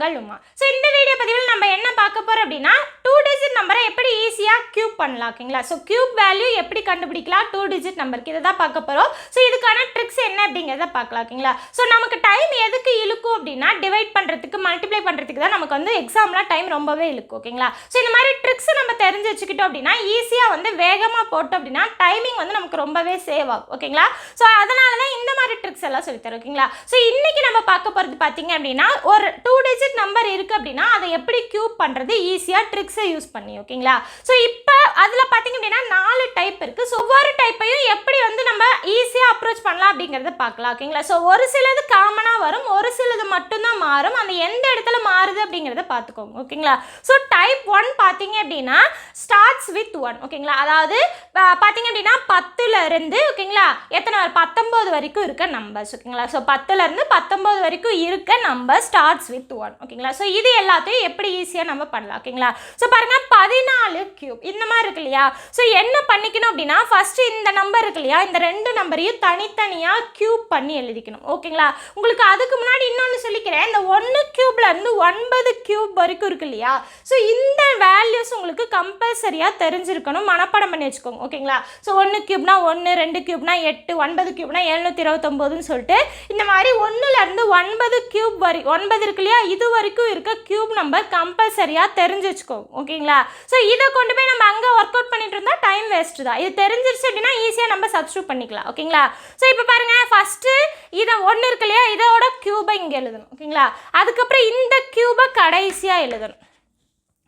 உங்கள் உமா ஸோ இந்த வீடியோ பதிவில் நம்ம என்ன பார்க்க போகிறோம் அப்படின்னா டூ டிஜிட் நம்பரை எப்படி ஈஸியாக கியூப் பண்ணலாம் ஓகேங்களா? ஸோ கியூப் வேல்யூ எப்படி கண்டுபிடிக்கலாம்? டூ டிஜிட் நம்பருக்கு இதை தான் பார்க்க போகிறோம் ஸோ இதுக்கான ட்ரிக்ஸ் என்ன அப்படிங்கிறத பார்க்கலாம் ஓகேங்களா? ஸோ நமக்கு டைம் எதுக்கு இழுக்கும் அப்படின்னா டிவைட் பண்ணுறதுக்கு மல்டிப்ளை பண்ணுறதுக்கு தான் நமக்கு வந்து எக்ஸாம்லாம் டைம் ரொம்பவே இழுக்கும் ஓகேங்களா? ஸோ இந்த மாதிரி ட்ரிக்ஸ் நம்ம தெரிஞ்சு வச்சுக்கிட்டோம் அப்படின்னா ஈஸியாக வந்து வேகமாக போட்டோம் அப்படின்னா டைமிங் வந்து நமக்கு ரொம்பவே சேவ் ஆகும் ஓகேங்களா? ஸோ அதனால தான் இந்த மாதிரி ட்ரிக்ஸ் எல்லாம் சொல்லித்தரோம் ஓகேங்களா? ஸோ இன்னைக்கு நம்ம பார்க்க போகிறது பார்த்தீங்க அப்படின்னா ஒரு டூ டிஜிட் நம்பர் இருக்குது அப்படின்னா அதை எப்படி க்யூப் பண்ணுறது ஈஸியாக ட்ரிக்ஸை யூஸ் பண்ணி ஓகேங்களா? ஸோ இப்போ அதில் பார்த்தீங்க அப்படின்னா நாலு டைப் இருக்குது ஸோ ஒவ்வொரு டைப்பையும் எப்படி வந்து நம்ம ஈஸியாக அப்ரோச் பண்ணலாம் அப்படிங்கிறத பார்க்கலாம் ஓகேங்களா? ஸோ ஒரு சிலது காமனாக வரும் ஒரு சிலது மட்டும்தான் மாறும். அந்த எந்த இடத்துல மாறுது அப்படிங்கிறத பார்த்துக்கோங்க ஓகேங்களா? ஸோ டைப் ஒன் பார்த்தீங்க அப்படின்னா ஸ்டார்ட்ஸ் வித் ஒன் ஓகேங்களா? அதாவது பார்த்தீங்க அப்படின்னா பத்துல இருந்து ஓகேங்களா? எத்தனை பத்தொம்போது பத்தொன்பது வரைக்கும் இருக்க நம்பர்ஸ் ஓகேங்களா ஸோ பத்துலேருந்து பத்தொம்போது வரைக்கும் இருக்க நம்பர் ஸ்டார்ட்ஸ் வித் ஒன் ஓகேங்களா ஸோ இது எல்லாத்தையும் எப்படி ஈஸியாக நம்ம பண்ணலாம்? ஓகேங்களா ஸோ பாருங்கள் பதினாலு கியூப் இந்த மாதிரி இருக்கு இல்லையா? ஸோ என்ன பண்ணிக்கணும் அப்படின்னா ஃபஸ்ட்டு இந்த நம்பர் இருக்கு இல்லையா? இந்த ரெண்டு நம்பரையும் தனித்தனியாக கியூப் பண்ணி எழுதிக்கணும். ஓகேங்களா உங்களுக்கு அதுக்கு முன்னாடி இன்னொன்று சொல்லிக்கிறேன். இந்த ஒன்று கியூப்லேருந்து ஒன்பது கியூப் வரைக்கும் இருக்கு இல்லையா? ஸோ இந்த வேல்யூஸ் உங்களுக்கு கம்பல்சரியாக தெரிஞ்சிருக்கணும். மனப்பாடம் பண்ணி வச்சுக்கோங்க. ஓகேங்களா ஸோ ஒன்று கியூப்னா ஒன்று ரெண்டு கியூப்னா எட்டு ஒன்பது கியூப்னா எழுநூற்றி இருபத்தொம்போது அப்படின்னு சொல்லிட்டு இந்த மாதிரி ஒன்றுலேருந்து ஒன்பது கியூப் வரை ஒன்பது இருக்கு இல்லையா? இது வரைக்கும் இருக்க கியூப் நம்பர் கம்பல்சரியாக தெரிஞ்சு வச்சுக்கோ ஓகேங்களா? ஸோ இதை கொண்டு போய் நம்ம அங்கே ஒர்க் அவுட் பண்ணிட்டு இருந்தால் டைம் வேஸ்ட்டு தான். இது தெரிஞ்சிருச்சு அப்படின்னா ஈஸியாக நம்ம சப்ஸ்டியூட் பண்ணிக்கலாம் ஓகேங்களா? ஸோ இப்போ பாருங்கள் ஃபஸ்ட்டு இதை ஒன்று இருக்கு இல்லையா? இதோட கியூபை இங்கே எழுதணும் ஓகேங்களா? அதுக்கப்புறம் இந்த கியூபை கடைசியாக எழுதணும்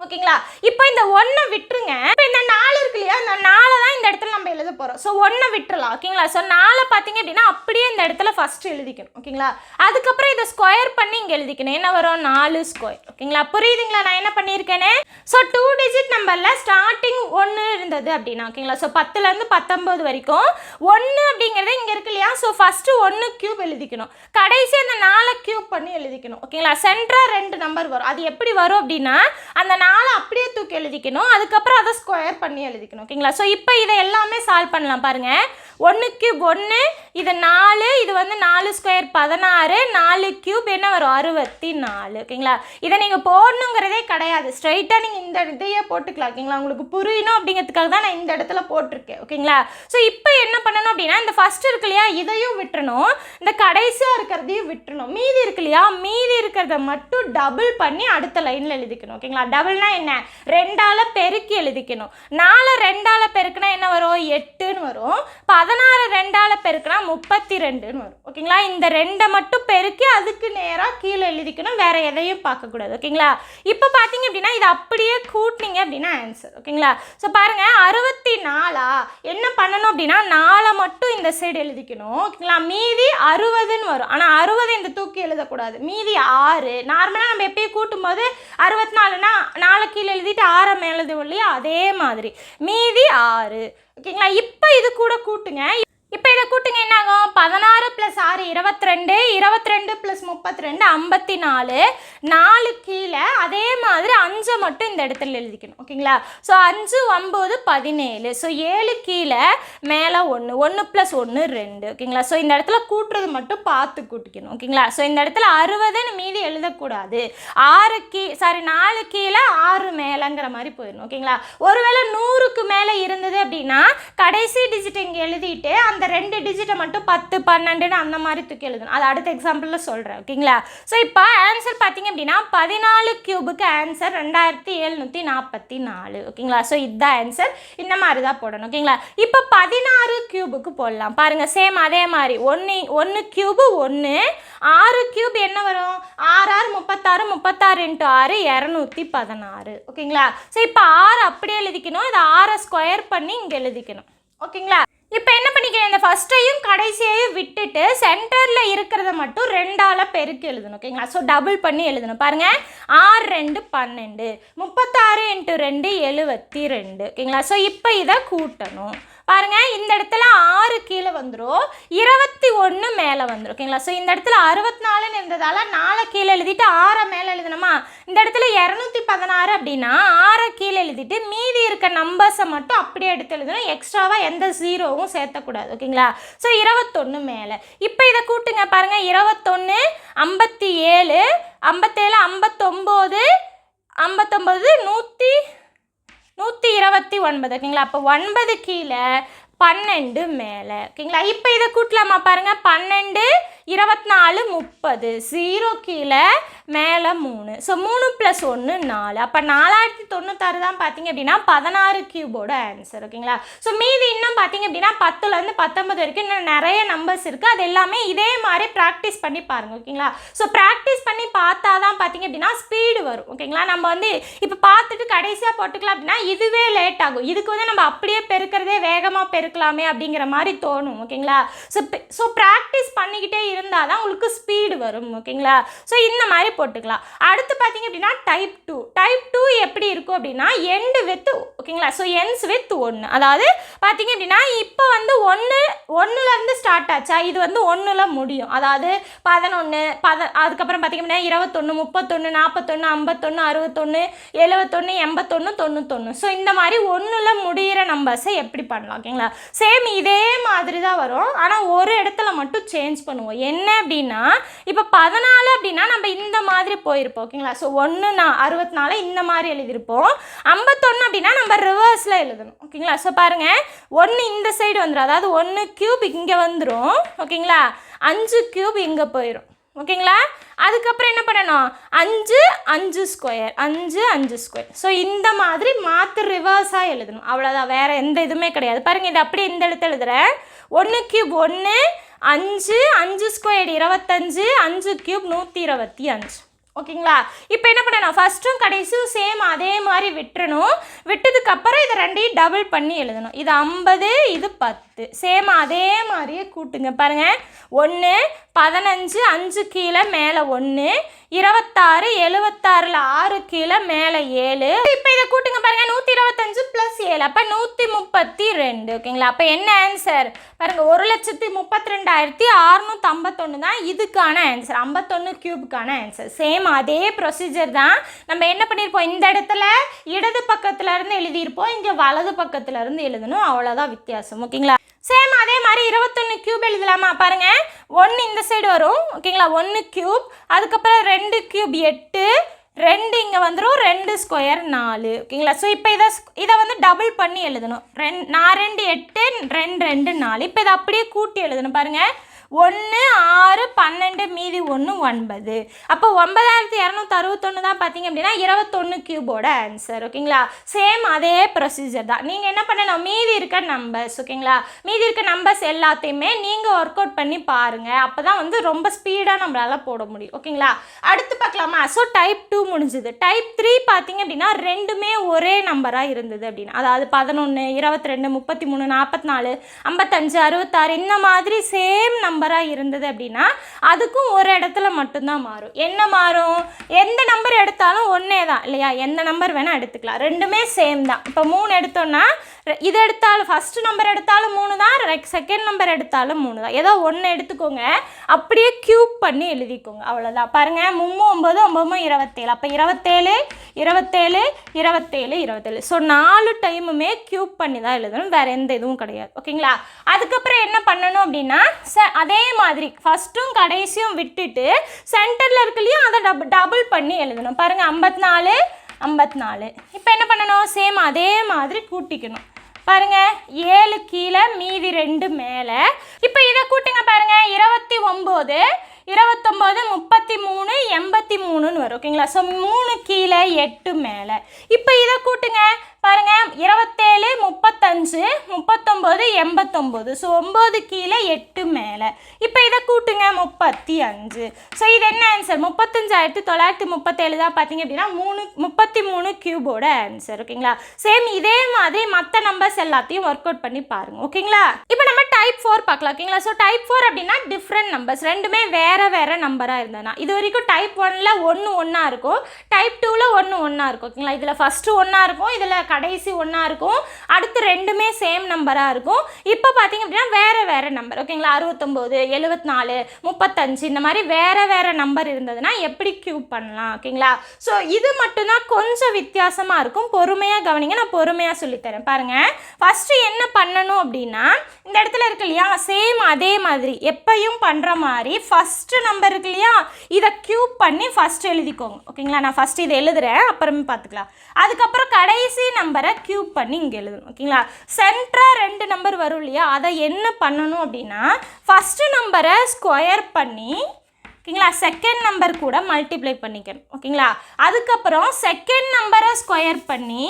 ஓகேங்களா? இப்போ இந்த ஒன்றை விட்டுருங்க இப்போ இந்த நாலு இருக்கு இல்லையா இந்த நாலை தான் இந்த இடத்துல நம்ம எழுத போகிறோம் ஸோ ஒன்றை விட்டுறலாம். ஓகேங்களா ஸோ நாளை பார்த்தீங்க அப்படின்னா அப்படியே இந்த இடத்துல ஃபஸ்ட்டு எழுதிக்கணும். ஓகேங்களா அதுக்கப்புறம் இதை ஸ்கொயர் பண்ணி இங்கே எழுதிக்கணும். என்ன வரும்? நாலு ஸ்கொயர் ஓகேங்களா புரியுதுங்களா? நான் என்ன பண்ணியிருக்கேனே ஸோ டூ டிஜிட் நம்பரில் ஸ்டார்டிங் ஒன்று இருந்தது அப்படின்னா ஓகேங்களா ஸோ பத்துலேருந்து பத்தொம்போது வரைக்கும் ஒன்று அப்படிங்கிறது இங்கே இருக்கு இல்லையா? ஸோ ஃபஸ்ட்டு ஒன்று கியூப் எழுதிக்கணும். கடைசி அந்த நாலை கியூப் பண்ணி எழுதிக்கணும். ஓகேங்களா சென்ட்ராக ரெண்டு நம்பர் வரும். அது எப்படி வரும் அப்படின்னா அந்த நாலு அப்படியே தூக்கி எழுதிக்கணும். அதுக்கப்புறம் அதை ஸ்கொயர் பண்ணி எழுதிக்கணும். ஓகேங்களா ஸோ இப்போ இதை எல்லாமே சால்வ் பண்ணலாம் பாருங்கள் ஒன்று கியூப் ஒன்று இது நாலு இது வந்து நாலு ஸ்கொயர் பதினாறு நாலு கியூப் என்ன வரும்? அறுபத்தி நாலு ஓகேங்களா இதை நீங்கள் போடணுங்கிறதே கிடையாது. ஸ்ட்ரைட்டாக நீங்கள் இந்த இதையே போட்டுக்கலாம் ஓகேங்களா உங்களுக்கு புரியணும் அப்படிங்கிறதுக்காக தான் நான் இந்த இடத்துல போட்டிருக்கேன் ஓகேங்களா ஸோ இப்போ என்ன பண்ணணும் அப்படின்னா இந்த ஃபர்ஸ்ட் இருக்கு இல்லையா இதையும் விட்டுறணும். இந்த கடைசியாக இருக்கிறதையும் விட்டுறணும். மீதி இருக்கு இல்லையா மீதி இருக்கிறத மட்டும் டபுள் பண்ணி அடுத்த லைனில் எழுதிக்கணும் ஓகேங்களா டபுள்னா என்ன? ரெண்டால் பெருக்கி எழுதிக்கணும். நாலு ரெண்டால் பெருக்குனா என்ன வரும்? எட்டுன்னு வரும். பதினாறு ரெண்டால் பெருக்குனா முப்பத்தி ரெண்டுன்னு வரும் ஓகேங்களா இந்த ரெண்டை மட்டும் பெருக்கி அதுக்கு நேராக கீழே எழுதிக்கணும். வேற எதையும் பார்க்கக்கூடாது ஓகேங்களா இப்போ பார்த்தீங்க அப்படின்னா இது அப்படியே கூட்டினீங்க அப்படின்னா ஆன்சர் ஓகேங்களா ஸோ பாருங்க அறுபத்தி நாலா என்ன பண்ணணும் அப்படின்னா நாலை மட்டும் இந்த சைடு எழுதிக்கணும் ஓகேங்களா மீதி அறுபதுன்னு வரும். ஆனால் அறுபது இந்த தூக்கி எழுதக்கூடாது. மீதி ஆறு நார்மலாக நம்ம எப்பயும் கூட்டும்போது அறுபத்தி நாலுனா நாலு கீழே எழுதிட்டு ஆறை மேலே எழுதுவோம் இல்லையா? அதே மாதிரி. மீதி ஆறு. ஓகேங்களா? இப்போ இது கூட கூட்டுங்க. இப்போ இதை கூட்டுங்க என்ன ஆகும் பதினாறு ப்ளஸ் ஆறு இருபத்தி ரெண்டு இருபத்தி ரெண்டு ப்ளஸ் முப்பத்தி ரெண்டு ஐம்பத்தி நாலு நாலு கீழே அதே மாதிரி அஞ்சை மட்டும் இந்த இடத்துல எழுதிக்கணும். ஓகேங்களா? ஸோ அஞ்சு ஒம்பது பதினேழு. ஸோ ஏழு கீழே மேலே ஒன்று ஒன்று ப்ளஸ் ஒன்று ரெண்டு. ஓகேங்களா? ஸோ இந்த இடத்துல கூட்டுறது மட்டும் பார்த்து கூட்டிக்கணும். ஓகேங்களா? ஸோ இந்த இடத்துல அறுபதுன்னு மீதி எழுதக்கூடாது. ஆறு கீ சாரி நாலு கீழே ஆறு மேலேங்கிற மாதிரி போயிடணும். ஓகேங்களா? ஒருவேளை நூறுக்கு மேலே இருந்தது அப்படின்னா கடைசி டிஜிட் இங்கே எழுதிட்டு அந்த ரெண்டு டிஜிட்டை மட்டும் பத்து பன்னெண்டுன்னு அந்த மாதிரி தூக்கி எழுதணும். அது அடுத்த எக்ஸாம்பிளில் சொல்கிறேன் ஓகேங்களா? ஸோ இப்போ ஆன்சர் பார்த்தீங்க அப்படின்னா பதினாலு கியூபுக்கு ஆன்சர் ரெண்டாயிரத்தி எழுநூற்றி நாற்பத்தி நாலு ஓகேங்களா? ஸோ இதுதான் ஆன்சர் இந்த மாதிரி தான் போடணும் ஓகேங்களா? இப்போ பதினாறு கியூபுக்கு போடலாம். பாருங்கள் சேம் அதே மாதிரி. ஒன்று ஒன்று கியூபு ஒன்று ஆறு கியூப் என்ன வரும்? ஆறு ஆறு முப்பத்தாறு முப்பத்தாறு இன்ட்டு ஆறு இரநூத்தி பதினாறு ஓகேங்களா? ஸோ இப்போ ஆறு அப்படியே எழுதிக்கணும். இதை ஆறை ஸ்கொயர் பண்ணி இங்கே எழுதிக்கணும் ஓகேங்களா? இப்போ என்ன பண்ணிக்கிறேன்? இந்த ஃபஸ்ட்டையும் கடைசியையும் விட்டுட்டு சென்டரில் இருக்கிறத மட்டும் ரெண்டால் பெருக்கி எழுதணும் ஓகேங்களா ஸோ டபுள் பண்ணி எழுதணும். பாருங்கள் ஆறு ரெண்டு பன்னெண்டு. முப்பத்தாறு இன்ட்டு ரெண்டு எழுபத்தி ரெண்டு ஓகேங்களா ஸோ இப்போ இதை கூட்டணும். பாருங்க இந்த இடத்துல ஆறு கீழே வந்துடும் இருபத்தி ஒன்று மேலே வந்துடும் ஓகேங்களா? ஸோ இந்த இடத்துல அறுபத்தி நாலுன்னு இருந்ததால் நாலை கீழே எழுதிட்டு ஆறை மேலே எழுதணுமா? இந்த இடத்துல இரநூத்தி பதினாறு அப்படின்னா ஆறை கீழே எழுதிட்டு மீதி இருக்க நம்பர்ஸை மட்டும் அப்படியே எடுத்து எழுதணும். எக்ஸ்ட்ராவாக எந்த ஜீரோவும் சேர்த்தக்கூடாது. ஓகேங்களா? ஸோ இருபத்தொன்று மேலே. இப்போ இதை கூட்டுங்க பாருங்கள் இருபத்தொன்று ஐம்பத்தி ஏழு ஐம்பத்தேழு ஐம்பத்தொம்போது ஐம்பத்தொம்போது நூற்றி நூற்றி இருபத்தி ஒன்பது. ஓகேங்களா அப்போ ஒன்பது கீழே பன்னெண்டு மேலே. ஓகேங்களா? இப்போ இதை கூட்டலாமா பாருங்கள் பன்னெண்டு இருபத்தி நாலு முப்பது. ஜீரோ கீழே மேலே மூணு. ஸோ மூணு ப்ளஸ் ஒன்று நாலு. அப்போ நாலாயிரத்தி தொண்ணூத்தாறு தான் பார்த்தீங்க அப்படின்னா பதினாறு கியூபோட ஆன்சர் ஓகேங்களா ஸோ மீதி இன்னும் பார்த்தீங்க அப்படின்னா பத்துலேருந்து பத்தொன்பது வரைக்கும் இன்னும் நிறைய நம்பர்ஸ் இருக்குது அது எல்லாமே இதே மாதிரி ப்ராக்டிஸ் பண்ணி பாருங்கள் ஓகேங்களா ஸோ ப்ராக்டிஸ் பண்ணி பார்த்தா தான் பார்த்தீங்க அப்படின்னா ஸ்பீடு வரும் ஓகேங்களா நம்ம வந்து இப்போ பார்த்துட்டு கடைசியாக போட்டுக்கலாம் அப்படின்னா இதுவே லேட் ஆகும். இதுக்கு வந்து நம்ம அப்படியே பெருக்கிறதே வேகமாக பெருக்கலாமே அப்படிங்கிற மாதிரி தோணும் ஓகேங்களா ஸோ ஸோ ப்ராக்டிஸ் பண்ணிக்கிட்டே இருந்தால் தான் உங்களுக்கு ஸ்பீடு வரும் ஓகேங்களா ஸோ இந்த மாதிரி போட்டுக்கலாம். அடுத்து பார்த்தீங்க அப்படின்னா டைப் டூ டைப் டூ எப்படி இருக்கும் அப்படின்னா எண்டு வித் ஓகேங்களா ஸோ என்ஸ் வித் ஒன்று அதாவது பார்த்தீங்க அப்படின்னா இப்போ வந்து ஒன்று ஒன்றுலேருந்து ஸ்டார்ட் ஆச்சா? இது வந்து ஒன்றில் முடியும். அதாவது பதினொன்று பத அதுக்கப்புறம் பார்த்தீங்க அப்படின்னா இருபத்தொன்று முப்பத்தொன்று நாற்பத்தொன்று ஐம்பத்தொன்று அறுபத்தொன்று எழுபத்தொன்று எண்பத்தொன்று தொண்ணூத்தொன்று ஸோ இந்த மாதிரி ஒன்றில் முடிகிற நம்பர்ஸை எப்படி பண்ணலாம் ஓகேங்களா சேம் இதே மாதிரி தான் வரும். ஆனால் ஒரு இடத்துல மட்டும் சேஞ்ச் பண்ணுவோம். என்ன அப்படின்னா இப்போ பதினாலு அப்படின்னா நம்ம இந்த மாதிரி போயிருப்போம் ஓகேங்களா ஸோ ஒன்று நான் அறுபத்தினால இந்த மாதிரி எழுதியிருப்போம். ஐம்பத்தொன்று அப்படின்னா நம்ம ரிவர்ஸில் எழுதணும் ஓகேங்களா ஸோ பாருங்கள் ஒன்று இந்த சைடு வந்துடும் அதாவது ஒன்று க்யூப் இங்கே வந்துடும் ஓகேங்களா அஞ்சு க்யூப் இங்கே போயிடும் ஓகேங்களா அதுக்கப்புறம் என்ன பண்ணணும்? அஞ்சு அஞ்சு ஸ்கொயர் அஞ்சு அஞ்சு ஸ்கொயர் ஸோ இந்த மாதிரி மாற்று ரிவர்ஸாக எழுதணும். அவ்வளோதான் வேறு எந்த இதுவுமே கிடையாது. பாருங்கள் இது அப்படியே இந்த எழுத்து எழுதுகிறேன் ஒன்று க்யூப் ஒன்று அஞ்சு அஞ்சு ஸ்கொயர் இருபத்தஞ்சு அஞ்சு க்யூப் நூற்றி இருபத்தி அஞ்சு. ஓகேங்களா? இப்போ என்ன பண்ணணும்? ஃபஸ்ட்டும் கடைசியும் சேம் அதே மாதிரி விட்டுறணும். விட்டதுக்கப்புறம் இதை ரெண்டையும் டபுள் பண்ணி எழுதணும். இது ஐம்பது இது பத்து. சேம் அதே மாதிரியே கூட்டுங்க. பாருங்கள் ஒன்று பதினஞ்சு அஞ்சு கீழே மேலே ஒன்று இருபத்தாறு எழுபத்தாறில் ஆறு கீழே மேலே ஏழு. இப்போ இதை கூட்டுங்க பாருங்கள் நூற்றி இருபத்தஞ்சு ப்ளஸ் ஏழு. அப்போ நூற்றி முப்பத்தி ரெண்டு. ஓகேங்களா அப்போ என்ன ஆன்சர் பாருங்கள் ஒரு லட்சத்தி முப்பத்தி ரெண்டாயிரத்தி அறுநூற்றி ஐம்பத்தொன்று தான் இதுக்கான ஆன்சர் ஐம்பத்தொன்று க்யூபுக்கான ஆன்சர் சேம் அதே ப்ரொசீஜர் தான். நம்ம என்ன பண்ணியிருப்போம் இந்த இடத்துல இடது பக்கத்துலேருந்து எழுதியிருப்போம். இங்கே வலது பக்கத்துலேருந்து எழுதணும். அவ்வளோதான் வித்தியாசம். ஓகேங்களா சேம் அதே மாதிரி இருபத்தொன்று க்யூப் எழுதலாமா? பாருங்கள் ஒன்று இந்த சைடு வரும். ஓகேங்களா ஒன்று க்யூப் அதுக்கப்புறம் ரெண்டு க்யூப் எட்டு. ரெண்டு இங்கே வந்துடும் ரெண்டு ஸ்கொயர் நாலு. ஓகேங்களா ஸோ இப்போ இதை இதை வந்து டபுள் பண்ணி எழுதணும். ரெண் நான் ரெண்டு எட்டு ரெண்டு ரெண்டு நாலு. இப்போ இதை அப்படியே கூட்டி எழுதணும். பாருங்கள் ஒன்று ஆறு பன்னெண்டு மீதி ஒன்று ஒன்பது. அப்போ ஒன்பதாயிரத்தி இரநூத்தி அறுபத்தொன்று தான் பார்த்தீங்க அப்படின்னா இருபத்தொன்று கியூபோட ஆன்சர் ஓகேங்களா சேம் அதே ப்ரொசீஜர் தான். நீங்கள் என்ன பண்ணணும்? மீதி இருக்க நம்பர்ஸ் ஓகேங்களா மீதி இருக்க நம்பர்ஸ் எல்லாத்தையுமே நீங்கள் ஒர்க் அவுட் பண்ணி பாருங்கள் அப்போ தான் வந்து ரொம்ப ஸ்பீடாக நம்மளால் போட முடியும் ஓகேங்களா அடுத்து பார்க்கலாமா? ஸோ டைப் டூ முடிஞ்சுது. டைப் த்ரீ பார்த்தீங்க அப்படின்னா ரெண்டுமே ஒரே நம்பராக இருந்தது அப்படின்னா அதாவது பதினொன்று இருபத்தி ரெண்டு முப்பத்தி மூணு நாற்பத்தி நாலு ஐம்பத்தஞ்சு அறுபத்தாறு இந்த மாதிரி சேம் நம்பர் நம்பராக இருந்தது அப்படின்னா அதுக்கும் ஒரு இடத்துல மட்டும்தான் மாறும். என்ன மாறும்? எந்த நம்பர் எடுத்தாலும் ஒன்றே தான் இல்லையா? எந்த நம்பர் வேணால் எடுத்துக்கலாம். ரெண்டுமே சேம் தான். இப்போ மூணு எடுத்தோன்னா இது எடுத்தாலும் ஃபஸ்ட்டு நம்பர் எடுத்தாலும் மூணு தான் செகண்ட் நம்பர் எடுத்தாலும் மூணு தான் ஏதோ ஒன்று எடுத்துக்கோங்க அப்படியே க்யூப் பண்ணி எழுதிக்கோங்க. அவ்வளோதான் பாருங்கள் மும்மு ஒம்பது ஒம்பது இருபத்தேழு. அப்போ இருபத்தேழு இருபத்தேழு இருபத்தேழு இருபத்தேழு. ஸோ நாலு டைமுமே க்யூப் பண்ணி தான் எழுதணும். வேறு எந்த இதுவும் கிடையாது. ஓகேங்களா? அதுக்கப்புறம் என்ன பண்ணணும் அப்படின்னா ச அதே மாதிரி ஃபஸ்ட்டும் கடைசியும் விட்டுட்டு சென்டரில் இருக்கலையும் அதை டபுள் டபுள் பண்ணி எழுதணும். பாருங்கள் ஐம்பத்தி நாலு ஐம்பத்தி நாலு இப்போ என்ன பண்ணணும்? சேம் அதே மாதிரி கூட்டிக்கணும். பாருங்க ஏழு கீழே மீதி ரெண்டு மேலே. இப்போ இதை கூட்டுங்க பாருங்க இருபத்தி ஒம்பது. இருபத்தொம்போது முப்பத்தி மூணு எண்பத்தி மூணுன்னு வரும் ஓகேங்களா? ஸோ மூணு கீழே எட்டு மேலே. இப்போ இதை கூட்டுங்க. பாருங்க இருபத்தேழு முப்பத்தஞ்சு முப்பத்தொம்போது எண்பத்தொம்போது. ஸோ ஒம்பது கீழே எட்டு மேலே. இப்போ இதை கூட்டுங்க முப்பத்தி அஞ்சு ஸோ இது என்ன ஆன்சர் முப்பத்தஞ்சாயிரத்தி தொள்ளாயிரத்தி முப்பத்தேழு தான் பார்த்தீங்க அப்படின்னா மூணு முப்பத்தி மூணு கியூபோட ஆன்சர் ஓகேங்களா? சேம் இதே மாதிரி மற்ற நம்பர்ஸ் எல்லாத்தையும் ஒர்க் அவுட் பண்ணி பாருங்கள் ஓகேங்களா? இப்போ நம்ம டைப் ஃபோர் பார்க்கலாம் ஓகேங்களா? ஸோ டைப் ஃபோர் அப்படின்னா டிஃப்ரெண்ட் நம்பர்ஸ் ரெண்டுமே வேறு வேறு நம்பராக இருந்ததுன்னா. இது வரைக்கும் டைப் ஒனில் ஒன்று ஒன்றா இருக்கும். டைப் டூவில் ஒன்று ஒன்றா இருக்கும் ஓகேங்களா? இதில் ஃபஸ்ட்டு ஒன்றா இருக்கும் இதில் கடைசி ஒன்றா இருக்கும். அடுத்து ரெண்டுமே சேம் நம்பராக இருக்கும். இப்போ பார்த்தீங்க அப்படின்னா வேறு வேறு நம்பர் ஓகேங்களா அறுபத்தொம்போது எழுபத்தி நாலு முப்பத்தஞ்சு இந்த மாதிரி வேற வேற நம்பர் இருந்ததுன்னா எப்படி க்யூப் பண்ணலாம்? ஓகேங்களா ஸோ இது மட்டும்தான் கொஞ்சம் வித்தியாசமாக இருக்கும். பொறுமையாக கவனிங்க. நான் பொறுமையாக சொல்லித்தரேன். பாருங்கள் ஃபஸ்ட்டு என்ன பண்ணணும் அப்படின்னா இந்த இடத்துல இருக்கு இல்லையா? சேம் அதே மாதிரி. எப்பையும் பண்ணுற மாதிரி ஃபஸ்ட்டு நம்பர் இருக்கு இல்லையா? இதை க்யூப் பண்ணி ஃபஸ்ட் எழுதிக்கோங்க. ஓகேங்களா நான் ஃபஸ்ட்டு இதை எழுதுறேன். அப்புறமே பார்த்துக்கலாம். அதுக்கப்புறம் கடைசி நம்பரை க்யூப் பண்ணி இங்கே எழுதணும். ஓகேங்களா சென்டராக ரெண்டு நம்பர் வரும் இல்லையா? அதை என்ன பண்ணணும்? அப்படின்னா ஃபஸ்ட்டு நம்பரை ஸ்கொயர் பண்ணி ஓகேங்களா? செகண்ட் நம்பர் கூட மல்டிப்ளை பண்ணிக்கணும். ஓகேங்களா? அதுக்கப்புறம் செகண்ட் நம்பரை ஸ்கொயர் பண்ணி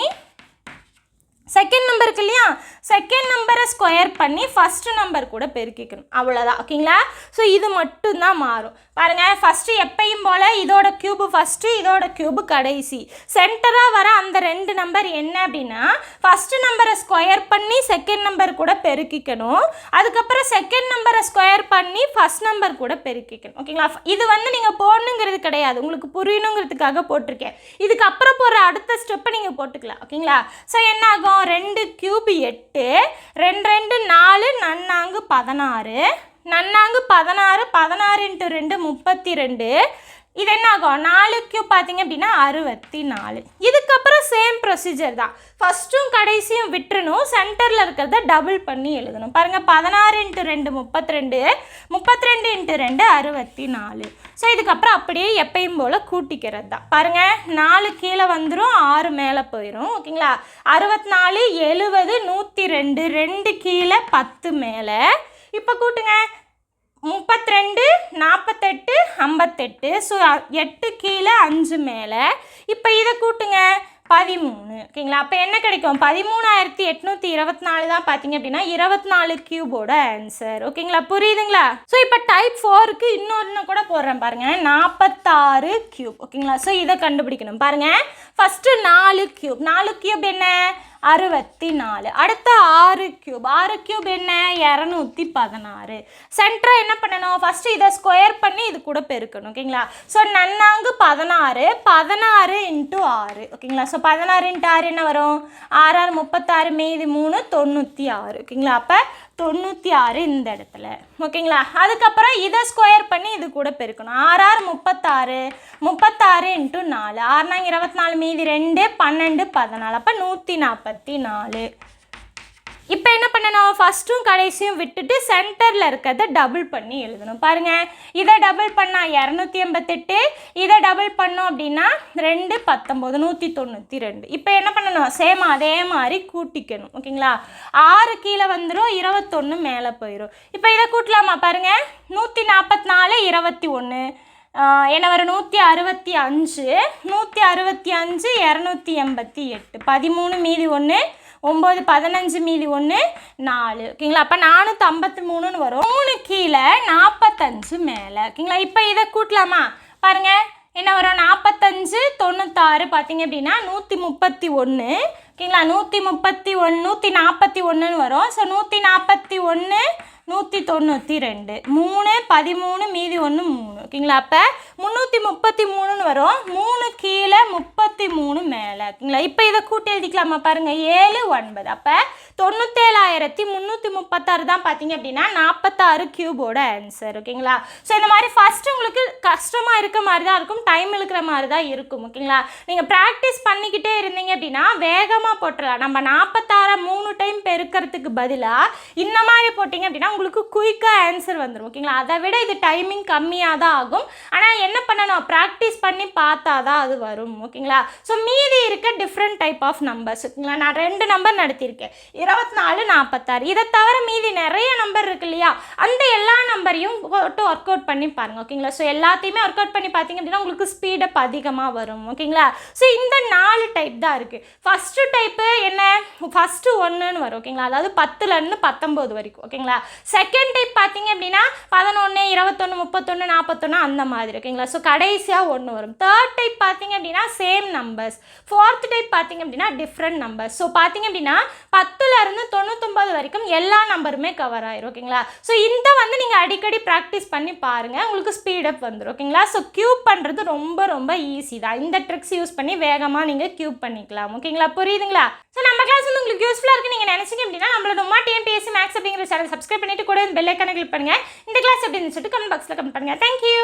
செகண்ட் நம்பர் இருக்கு இல்லையா? செகண்ட் நம்பரை ஸ்கொயர் பண்ணி ஃபஸ்ட்டு நம்பர் கூட பெருக்கிக்கணும். அவ்வளோதான் ஓகேங்களா? ஸோ இது மட்டும்தான் மாறும். பாருங்கள் ஃபஸ்ட்டு எப்பயும் போல் இதோட க்யூபு ஃபஸ்ட்டு இதோட க்யூபு கடைசி. சென்டராக வர அந்த ரெண்டு நம்பர் என்ன அப்படின்னா ஃபஸ்ட்டு நம்பரை ஸ்கொயர் பண்ணி செகண்ட் நம்பர் கூட பெருக்கிக்கணும். அதுக்கப்புறம் செகண்ட் நம்பரை ஸ்கொயர் பண்ணி ஃபஸ்ட் நம்பர் கூட பெருக்கிக்கணும். ஓகேங்களா இது வந்து நீங்கள் போடணுங்கிறது கிடையாது. உங்களுக்கு புரியணுங்கிறதுக்காக போட்டிருக்கேன். இதுக்கப்புறம் போகிற அடுத்த ஸ்டெப்பை நீங்கள் போட்டுக்கலாம். ஓகேங்களா ஸோ என்ன ஆகும்? ரெண்டு கியூப் எட்டு ரெண்டு ரெண்டு நாலு நன்னாங்கு பதினாறு. நன்னாங்கு பதினாறு பதினாறு இன்ட்டு ரெண்டு முப்பத்தி ரெண்டு. இது என்ன ஆகும்? நாலு கியூப் பார்த்தீங்க அப்படின்னா அறுபத்தி நாலு இதுக்கப்புறம் சேம் ப்ரொசீஜர் தான். ஃபஸ்ட்டும் கடைசியும் விட்டுறணும். சென்டரில் இருக்கிறத டபுள் பண்ணி எழுதணும். பாருங்கள் பதினாறு இன்ட்டு ரெண்டு முப்பத்தி ரெண்டு முப்பத்தி ரெண்டு இன்ட்டு ரெண்டு அறுபத்தி நாலு ஸோ இதுக்கப்புறம் அப்படியே எப்பயும் போல் கூட்டிக்கிறது தான். பாருங்கள் நாலு கீழே வந்துடும் ஆறு மேலே போயிடும் ஓகேங்களா அறுபத்தி நாலு எழுபது நூற்றி ரெண்டு ரெண்டு கீழே பத்து மேலே. இப்போ கூட்டுங்க. முப்பத்ரெண்டு நாற்பத்தெட்டு ஐம்பத்தெட்டு ஸோ எட்டு கீழே அஞ்சு மேலே. இப்போ இதை கூட்டுங்க. பதிமூணு. ஓகேங்களா? அப்போ என்ன கிடைக்கும்? பதிமூணாயிரத்தி எட்நூற்றி இருபத்தி நாலு தான் பார்த்தீங்க அப்படின்னா இருபத்தி நாலு கியூபோட ஆன்சர் ஓகேங்களா? புரியுதுங்களா? ஸோ இப்போ டைப் ஃபோருக்கு இன்னொன்று கூட போடுறேன் பாருங்க. நாற்பத்தாறு கியூப் ஓகேங்களா? ஸோ இதை கண்டுபிடிக்கணும். பாருங்க. ஃபஸ்ட்டு நாலு கியூப் நாலு கியூப் என்ன? அறுபத்தி நாலு அடுத்த ஆறு க்யூப் ஆறு க்யூப் என்ன? இரநூத்தி பதினாறு. சென்டரை என்ன பண்ணணும்? ஃபஸ்ட்டு இதை ஸ்கொயர் பண்ணி இது கூட பெருக்கணும். ஓகேங்களா ஸோ நன்னாங்கு பதினாறு. பதினாறு இன்ட்டு ஆறு. ஓகேங்களா ஸோ பதினாறு இன்ட்டு ஆறு என்ன வரும்? ஆறு ஆறு முப்பத்தாறு மீதி மூணு தொண்ணூற்றி ஆறு. ஓகேங்களா அப்போ தொண்ணூற்றி ஆறு இந்த இடத்துல. ஓகேங்களா? அதுக்கப்புறம் இதை ஸ்கொயர் பண்ணி இது கூட பெருக்கணும். ஆறு ஆறு முப்பத்தாறு முப்பத்தாறு இன்ட்டு நாலு. ஆறுனாங்க இருபத்தி நாலு மீதி ரெண்டு பன்னெண்டு பதினாலு. அப்போ நூற்றி நாற்பத்தி நாலு. இப்போ என்ன பண்ணணும்? ஃபஸ்ட்டும் கடைசியும் விட்டுட்டு சென்டரில் இருக்கிறத டபுள் பண்ணி எழுதணும். பாருங்கள் இதை டபுள் பண்ணால் இரநூத்தி எண்பத்தெட்டு இதை டபுள் பண்ணோம் அப்படின்னா ரெண்டு பத்தொம்போது நூற்றி தொண்ணூற்றி ரெண்டு. இப்போ என்ன பண்ணணும்? சேம் அதே மாதிரி கூட்டிக்கணும். ஓகேங்களா ஆறு கீழே வந்துடும் இருபத்தொன்று மேலே போயிடும் இப்போ இதை கூட்டலாமா? பாருங்கள் நூற்றி நாற்பத்தி நாலு இருபத்தி ஒன்று என்ன வரும்? நூற்றி அறுபத்தி அஞ்சு நூற்றி அறுபத்தி அஞ்சு இரநூத்தி எண்பத்தி எட்டு. பதிமூணு மீதி ஒன்று ஒம்பது பதினஞ்சு மீதி ஒன்று நாலு. ஓகேங்களா? அப்போ நானூற்றி ஐம்பத்தி மூணுன்னு வரும். மூணு கீழே நாற்பத்தஞ்சு மேலே. ஓகேங்களா? இப்போ இதை கூட்டலாமா? பாருங்கள் என்ன வரும்? நாற்பத்தஞ்சு தொண்ணூத்தாறு. பார்த்தீங்க அப்படின்னா நூற்றி முப்பத்தி ஒன்று. ஓகேங்களா? நூற்றி முப்பத்தி ஒன்று நூற்றி நாற்பத்தி ஒன்றுன்னு வரும். ஸோ நூற்றி நாற்பத்தி ஒன்று நூற்றி தொண்ணூற்றி ரெண்டு. மூணு பதிமூணு மீதி ஒன்று மூணு. ஓகேங்களா? அப்போ முந்நூற்றி முப்பத்தி மூணுன்னு வரும். மூணு கீழே முப்பத்தி மூணு மேலே. ஓகேங்களா? இப்போ இதை கூட்டி எழுதிக்கலாமா பாருங்கள் ஏழு ஒன்பது. அப்போ தொண்ணூத்தேழாயிரத்தி முந்நூற்றி முப்பத்தாறு தான் பார்த்தீங்க அப்படின்னா நாற்பத்தாறு கியூபோட ஆன்சர் ஓகேங்களா? ஸோ இந்த மாதிரி ஃபஸ்ட்டு உங்களுக்கு கஷ்டமாக இருக்க மாதிரி தான் இருக்கும். டைம் இழுக்கிற மாதிரி தான் இருக்கும். ஓகேங்களா? நீங்கள் ப்ராக்டிஸ் பண்ணிக்கிட்டே இருந்தீங்க அப்படின்னா வேகமாக போட்டுடலாம் நம்ம நாற்பத்தாறு மூணு டைம் பெருக்கிறதுக்கு பதிலாக இந்த மாதிரி போட்டிங்க அப்படின்னா உங்களுக்கு குயிக்காக ஆன்சர் வந்துடும் ஓகேங்களா? அதை விட இது டைமிங் கம்மியாக தான் ஆகும். ஆனால் என்ன பண்ணணும்? ப்ராக்டிஸ் பண்ணி பார்த்தா தான் அது வரும் ஓகேங்களா? ஸோ மீதி இருக்க டிஃப்ரெண்ட் டைப் ஆஃப் நம்பர்ஸ் ஓகேங்களா? நான் ரெண்டு நம்பர் நடத்தியிருக்கேன். இருபத்தி நாலு நாற்பத்தாறு. இதை தவிர மீதி நிறைய நம்பர் இருக்கு இல்லையா? அந்த எல்லா நம்பரையும் போட்டு ஒர்க் அவுட் பண்ணி பாருங்கள் ஓகேங்களா? ஸோ எல்லாத்தையுமே ஒர்க் அவுட் பண்ணி பார்த்தீங்க அப்படின்னா உங்களுக்கு ஸ்பீடப் அதிகமாக வரும் ஓகேங்களா? ஸோ இந்த நாலு டைப் தான் இருக்குது ஃபஸ்ட்டு டைப்பு என்ன? ஃபஸ்ட்டு ஒன்றுன்னு வரும் ஓகேங்களா? அதாவது பத்துலேருந்து பத்தொம்போது வரைக்கும் ஓகேங்களா? செகண்ட் டைப் பார்த்தீங்க அப்படின்னா பதினொன்று இருபத்தொன்று முப்பத்தொன்று நாற்பத்தொன்று அந்த மாதிரி ஓகேங்களா ஸோ கடைசியாக ஒன்று வரும். தேர்ட் டைப் பார்த்தீங்க அப்படின்னா சேம் நம்பர்ஸ் ஃபோர்த் டைப் பார்த்தீங்க அப்படின்னா டிஃப்ரெண்ட் நம்பர்ஸ் ஸோ பார்த்தீங்க அப்படின்னா பத்துலேருந்து தொண்ணூத்தொம்பது வரைக்கும் எல்லா நம்பருமே கவர் ஆயிரும் ஓகேங்களா? ஸோ இந்த வந்து நீங்கள் அடிக்கடி ப்ராக்டிஸ் பண்ணி பாருங்கள் உங்களுக்கு ஸ்பீடப் வந்துடும் ஓகேங்களா? ஸோ க்யூப் பண்ணுறது ரொம்ப ரொம்ப ஈஸி தான். இந்த ட்ரிக்ஸ் யூஸ் பண்ணி வேகமாக நீங்கள் க்யூப் பண்ணிக்கலாம் ஓகேங்களா? புரியுதுங்களா? ஸோ நம்ம கிளாஸ் வந்து உங்களுக்கு யூஸ்ஃபுல்லாக இருக்குது நீங்கள் நினச்சிங்க அப்படின்னா நம்மளோட உமா டிஎம்பிஎஸ்சி மேக்ஸ் அப்படிங்கிற சேனல் சப்ஸ்கிரைப் பண்ணிட்டு கூட பெல் ஐக்கானை கிளிக் பண்ணுங்கள் இந்த கிளாஸ் எப்படி இருந்துச்சுட்டு கமெண்ட் பாக்ஸில் கமெண்ட் பண்ணுங்கள் தேங்க்யூ